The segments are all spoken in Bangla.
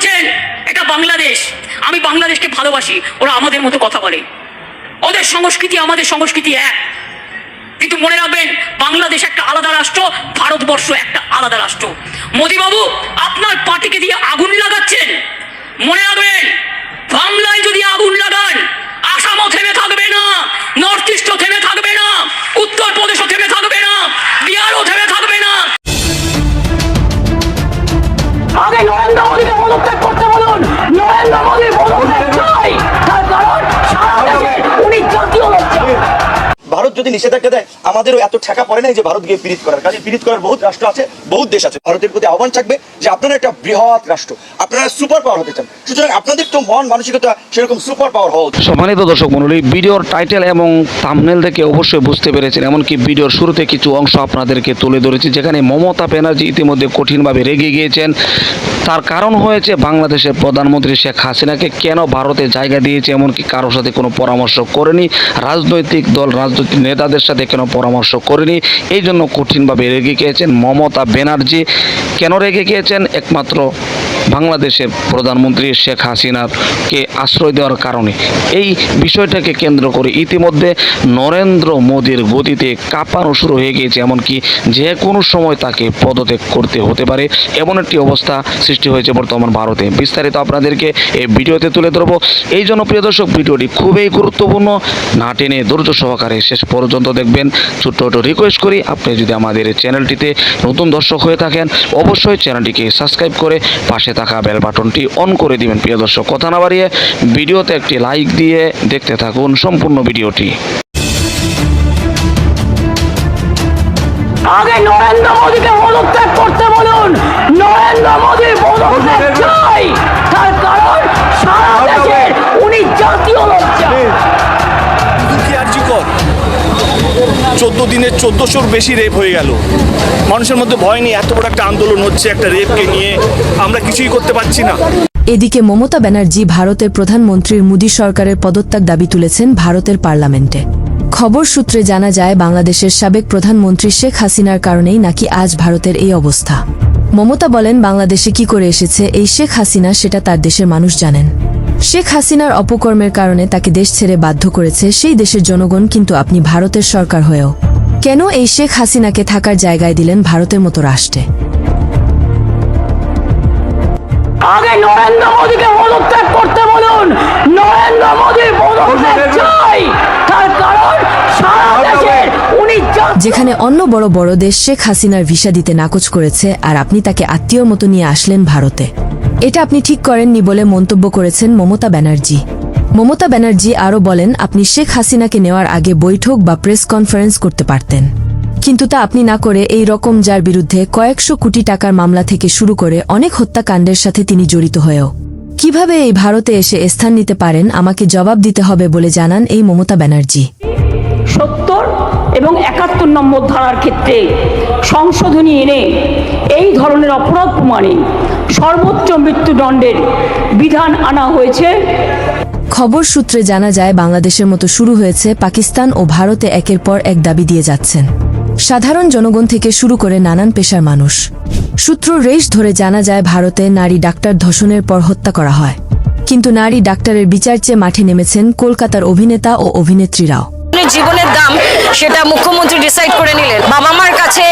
করছেন এটা বাংলাদেশ। আমি বাংলাদেশকে ভালোবাসি। ওরা আমাদের মতো কথা বলে। ওদের সংস্কৃতি আমাদের সংস্কৃতি এক। কিন্তু মনে রাখবেন, বাংলাদেশ একটা আলাদা রাষ্ট্র, ভারতবর্ষ একটা আলাদা রাষ্ট্র। মোদীবাবু, আপনার পার্টিকে দিয়ে আগুন লাগাচ্ছেন। যদি নিষেধাজ্ঞা দেয়, আমাদেরও এত ঠেকা পড়ে নাই যে ভারত গিয়ে পীড়িত করার। কাজে পীড়িত করার বহুত রাষ্ট্র আছে, বহুত দেশ আছে। ভারতের প্রতি আহ্বান থাকবে যে আপনারা একটা বৃহৎ রাষ্ট্র, আপনারা সুপার পাওয়ার হতে চান। সুতরাং আপনাদের তো মন মানসিকতা সেরকম সুপার পাওয়ার হওয়া। সম্মানিত দর্শক মণ্ডলী, ভিডিওর টাইটেল এবং থাম্বনেল দেখে অবশ্যই বুঝতে পেরেছেন, এমনকি ভিডিওর শুরুতে কিছু অংশ আপনাদেরকে তুলে ধরেছি, যেখানে মমতা ব্যানার্জি ইতিমধ্যে কঠিনভাবে রেগে গিয়েছেন। তার কারণ হয়েছে বাংলাদেশের প্রধানমন্ত্রী শেখ হাসিনাকে কেন ভারতে জায়গা দিয়েছে, এমনকি কারোর সাথে কোনো পরামর্শ করেনি। রাজনৈতিক দল, রাজনৈতিক নেতাদের সাথে কেন পরামর্শ করেনি? এই জন্য কঠিনভাবে রেগে গিয়েছেন মমতা ব্যানার্জি। কেন রেগে গিয়েছেন? একমাত্র বাংলাদেশের প্রধানমন্ত্রী শেখ হাসিনাকে আশ্রয় দেওয়ার কারণে। এই বিষয়টাকে কেন্দ্র করে ইতিমধ্যে নরেন্দ্র মোদীর গতিতে কাঁপানো শুরু হয়ে গিয়েছে, এমনকি যে কোনো সময় তাকে পদত্যাগ করতে হতে পারে, এমন একটি অবস্থা সৃষ্টি হয়েছে বর্তমান ভারতে। বিস্তারিত আপনাদেরকে এই ভিডিওতে তুলে ধরবো। এই জন্য প্রিয় দর্শক, ভিডিওটি খুবই গুরুত্বপূর্ণ। না টেনে ধৈর্য সহকারে শেষ পর্যন্ত দেখবেন। ছোট্ট ছোট রিকোয়েস্ট করি আপনি যদি আমাদের চ্যানেলটিতে নতুন দর্শক হয়ে থাকেন, অবশ্যই চ্যানেলটিকে সাবস্ক্রাইব করে পাশে থাকা বেল বাটনটি অন করে দিবেন, প্রিয় দর্শক। কথা না বাড়িয়ে ভিডিওতে একটি লাইক দিয়ে দেখতে থাকুন সম্পূর্ণ ভিডিওটি। আগে নরেন্দ্র মোদীকে পদত্যাগ করতে বলুন। চোদ্দ দিনের চোদ্দশোর বেশি রেপ হয়ে গেল। মানুষের মধ্যে ভয় নেই, এত বড় একটা আন্দোলন হচ্ছে, একটা রেপকে নিয়ে আমরা কিছুই করতে পারছি না। এদিকে মমতা ব্যানার্জি ভারতের প্রধানমন্ত্রীর মোদী সরকারের পদত্যাগ দাবি তুলেছেন ভারতের পার্লামেন্টে। খবর সূত্রে জানা যায়, বাংলাদেশের সাবেক প্রধানমন্ত্রী শেখ হাসিনার কারণেই নাকি আজ ভারতের এই অবস্থা। মমতা বলেন, বাংলাদেশে কি করে এসেছে এই শেখ হাসিনা সেটা তার দেশের মানুষ জানেন। শেখ হাসিনার অপকর্মের কারণে তাকে দেশ ছেড়ে বাধ্য করেছে সেই দেশের জনগণ কিন্তু আপনি ভারতের সরকার হয়েও। কেন এই শেখ হাসিনাকে থাকার জায়গায় দিলেন ভারতের মতো রাষ্ট্রে? আগে নরেন্দ্র মোদীকে পদত্যাগ করতে বলুন। নরেন্দ্র মোদী পদত্যাগ চাই তার কারণ সারা দেশে উনি যেখানে অন্য বড় বড় দেশ শেখ হাসিনার ভিসা দিতে নাকচ করেছে আর আপনি তাকে আত্মীয়র মতো নিয়ে আসলেন ভারতে। এটা আপনি ঠিক করেননি বলে মন্তব্য করেছেন মমতা ব্যানার্জি। মমতা ব্যানার্জি আরও বলেন, আপনি শেখ হাসিনাকে নেওয়ার আগে বৈঠক বা প্রেস কনফারেন্স করতে পারতেন। কিন্তু তা আপনি না করে এই রকম যার বিরুদ্ধে কয়েকশো কোটি টাকার মামলা থেকে শুরু করে অনেক হত্যাকাণ্ডের সাথে তিনি জড়িত হয়েও। কীভাবে এই ভারতে এসে স্থান নিতে পারেন, আমাকে জবাব দিতে হবে বলে জানান এই মমতা ব্যানার্জি। সত্তর এবং একাত্তর নম্বর ধারার ক্ষেত্রে সংশোধনী এনে এই ধরনের অপরাধ প্রমাণে সর্বোচ্চ মৃত্যুদণ্ডের বিধান আনা হয়েছে। খবর সূত্রে জানা যায়, বাংলাদেশের মতো শুরু হয়েছে পাকিস্তান ও ভারতে একের পর এক দাবি দিয়ে যাচ্ছেন। সাধারণ জনগণ থেকে শুরু করে নানান পেশার মানুষ। সূত্র রেশ ধরে জানা যায়, ভারতে নারী ডাক্তার ধর্ষণের পর হত্যা করা হয়। কিন্তু নারী ডাক্তারের বিচার চেয়ে মাঠে নেমেছেন কলকাতার অভিনেতা ও অভিনেত্রীরাও। আপনার জীবনের দাম সেটা মুখ্যমন্ত্রী ডিসাইড করে নিলেন। বাবা মার কাছে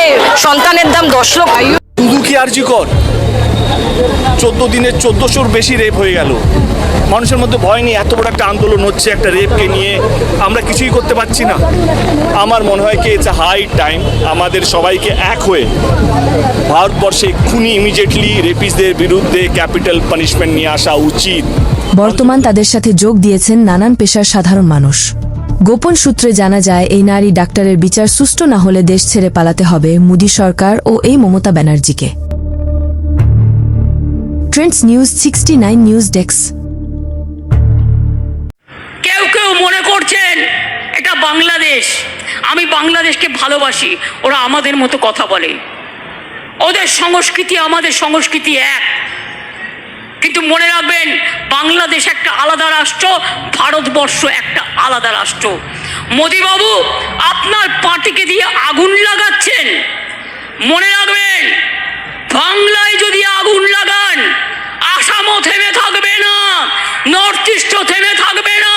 সন্তানের দাম দশ লক্ষ। শুধু কি আর্যিকর চোদ্দ দিনের চোদ্দশোর বেশি রেপ হয়ে গেল। মানুষের মধ্যে ভয় নেই এত বড় একটা আন্দোলন হচ্ছে একটা রেপকে নিয়ে। আমরা কিছুই করতে পারছি না। আমার মনে হয় কি ইটস হাই টাইম আমাদের সবাইকে এক হয়ে ভারতবর্ষে খুনি ইমিডিয়েটলি রেপিসদের বিরুদ্ধে ক্যাপিটাল পানিশমেন্ট নিয়ে আসা উচিত। বর্তমান তাদের সাথে যোগ দিয়েছেন নানান পেশার সাধারণ মানুষ। গোপন সূত্রে জানা যায়, এই নারী ডাক্তারের বিচার সুষ্ঠু না হলে দেশ ছেড়ে পালাতে হবে মোদী সরকার ও এই মমতা ব্যানার্জিকে। Trends news sixty nine news desk কেউ কেউ মনে করছেন এটা বাংলাদেশ। আমি বাংলাদেশকে ভালোবাসি, ওরা আমাদের মতো কথা বলে। ওদের সংস্কৃতি আমাদের সংস্কৃতি এক। কিন্তু মনে রাখবেন, বাংলাদেশ একটা আলাদা রাষ্ট্র, ভারতবর্ষ একটা আলাদা রাষ্ট্র। মোদীবাবু, আপনার পার্টিকে দিয়ে আগুন লাগাচ্ছেন। মনে রাখবেন, বাংলায় যদি আগুন লাগান, আসামও থেমে থাকবে না, নর্থ ইস্টও থেমে থাকবে না।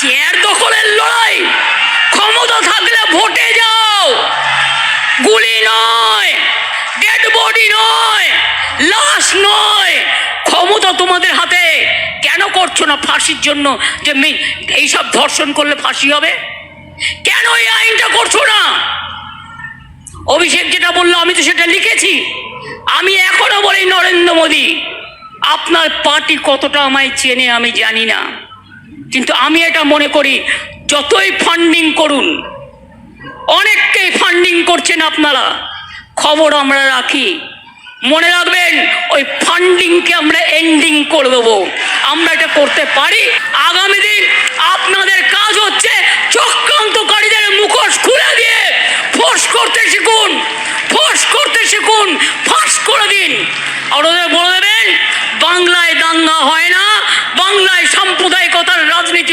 চেয়ার দখলের লড়াই। ক্ষমতা থাকলে ভোটে যাও। গুলি নয় ডেড বডি নয়, লাশ নয়। ক্ষমতা তোমাদের হাতে। কেন করছ না ফাঁসির জন্য যে এইসব ধর্ষণ করলে ফাঁসি হবে? কেন এই আইনটা করছ না? অভিষেক যেটা বলল, আমি তো সেটা লিখেছি। আমি এখনও বলি, নরেন্দ্র মোদী, আপনার পার্টি কতটা আমায় চেনে আমি জানি না। কিন্তু আমি এটা মনে করি, যতই ফান্ডিং করুন অনেককেই ফান্ডিং করছেন আপনারা। খবর আমরা রাখি। মনে রাখবেন, ওই ফান্ডিংকে আমরা এন্ডিং করে দেবো। আমরা এটা করতে পারি। আগামী দিন আপনাদের কাজ হচ্ছে চক্রান্তকারীদের মুখোশ খুলে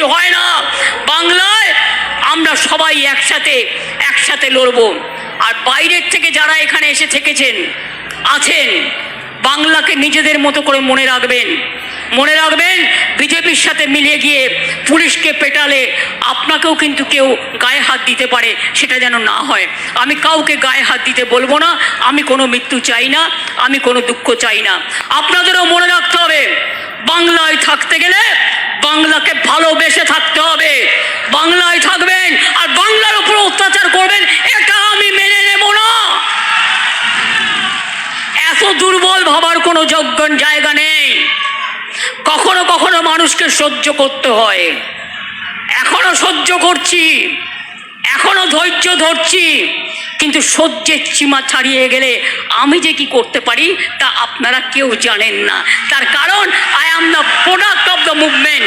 হয় না। বাংলায় আমরা সবাই একসাথে একসাথে লড়বো। আর বাইরের থেকে যারা এখানে এসে থেকেছেন, আছেন, বাংলাকে নিজেদের মতো করে মনে রাখবেন। মনে রাখবেন, বিজেপির সাথে মিলিয়ে গিয়ে পুলিশকে পেটালে আপনাকেও কিন্তু কেউ গায়ে হাত দিতে পারে, সেটা যেন না হয়। আমি কাউকে গায়ে হাত দিতে বলব না, আমি কোনো মৃত্যু চাই না, আমি কোনো দুঃখ চাই না। আপনাদেরও মনে রাখতে হবে, বাংলায় থাকতে গেলে বাংলাকে ভালোবেসে থাকতে হবে। বাংলায় থাকবেন আর বাংলার উপর অত্যাচার করবেন, এটা আমি মেনে নেব না। এত দুর্বল ভাবার কোনো যোগ্য জায়গা নেই। কখনো কখনো মানুষকে সহ্য করতে হয়। এখনও সহ্য করছি, এখনও ধৈর্য ধরছি, কিন্তু সহ্যের সীমা ছাড়িয়ে গেলে আমি যে কি করতে পারি তা আপনারা কেউ জানেন না। তার কারণ am the product of the movement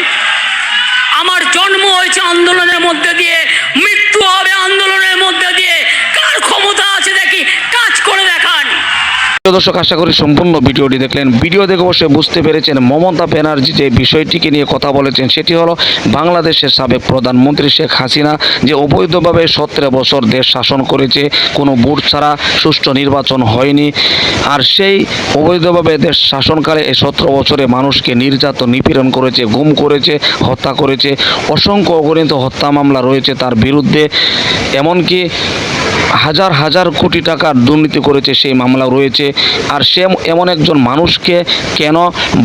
আমার জন্ম হয়েছে আন্দোলনের মধ্যে দিয়ে, মৃত্যু হবে আন্দোলনের মধ্যে দিয়ে। কার ক্ষমতা আছে দেখি? প্রিয় দর্শক, আশা করি সম্পূর্ণ ভিডিওটি দেখলেন। ভিডিও দেখে অবশ্যই বুঝতে পেরেছেন মমতা ব্যানার্জি যে বিষয়টিকে নিয়ে কথা বলেছেন, সেটি হলো বাংলাদেশের সাবেক প্রধানমন্ত্রী শেখ হাসিনা যে অবৈধভাবে সতেরো বছর দেশ শাসন করেছে, কোনো ভোট ছাড়া সুষ্ঠু নির্বাচন হয়নি। আর সেই অবৈধভাবে দেশ শাসনকালে এই সতেরো বছরে মানুষকে নির্যাতন, নিপীড়ন করেছে, গুম করেছে, হত্যা করেছে, অসংখ্য অগণিত হত্যা মামলা রয়েছে তার বিরুদ্ধে। এমনকি হাজার হাজার কোটি টাকার দুর্নীতি করেছে সেই মামলা রয়েছে। আর সে এমন একজন মানুষকে কেন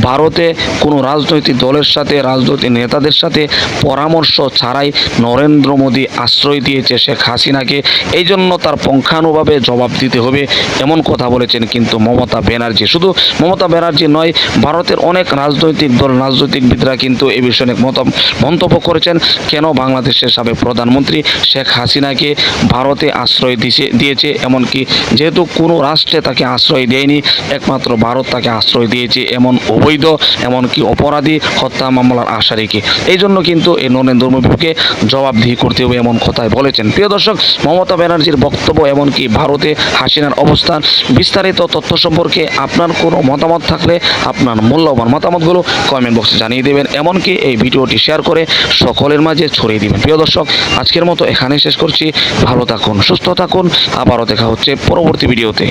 ভারতে কোনো রাজনৈতিক দলের সাথে, রাজনৈতিক নেতাদের সাথে পরামর্শ ছাড়াই নরেন্দ্র মোদী আশ্রয় দিয়েছে শেখ হাসিনাকে? এই জন্য তার পঙ্খানুভাবে জবাব দিতে হবে, এমন কথা বলেছেন কিন্তু মমতা ব্যানার্জি। শুধু মমতা ব্যানার্জি নয়, ভারতের অনেক রাজনৈতিক দল, রাজনৈতিকবিদরা কিন্তু এ বিষয়ে মত মন্তব্য করেছেন। কেন বাংলাদেশের সাবেক প্রধানমন্ত্রী শেখ হাসিনাকে ভারতে আশ্রয় দিছে, দিয়েছে, এমনকি যেহেতু কোনো রাষ্ট্রে তাকে আশ্রয় দেয়নি, একমাত্র ভারত তাকে আশ্রয় দিয়েছে এমন অবৈধ, এমনকি অপরাধী হত্যা মামলার আসারিকে। এই জন্য কিন্তু এই নরেন্দ্র মোদীকে জবাবদিহি করতে হবে এমন কথায় বলেছেন। প্রিয় দর্শক, মমতা ব্যানার্জির বক্তব্য এমনকি ভারতে হাসিনার অবস্থান, বিস্তারিত তথ্য সম্পর্কে আপনার কোনো মতামত থাকলে আপনার মূল্যবান মতামতগুলো কমেন্ট বক্সে জানিয়ে দেবেন। এমনকি এই ভিডিওটি শেয়ার করে সকলের মাঝে ছড়িয়ে দিবেন। প্রিয় দর্শক, আজকের মতো এখানেই শেষ করছি। ভালো থাকুন, সুস্থ থাকুন আবারও দেখা হচ্ছে পরবর্তী ভিডিওতে।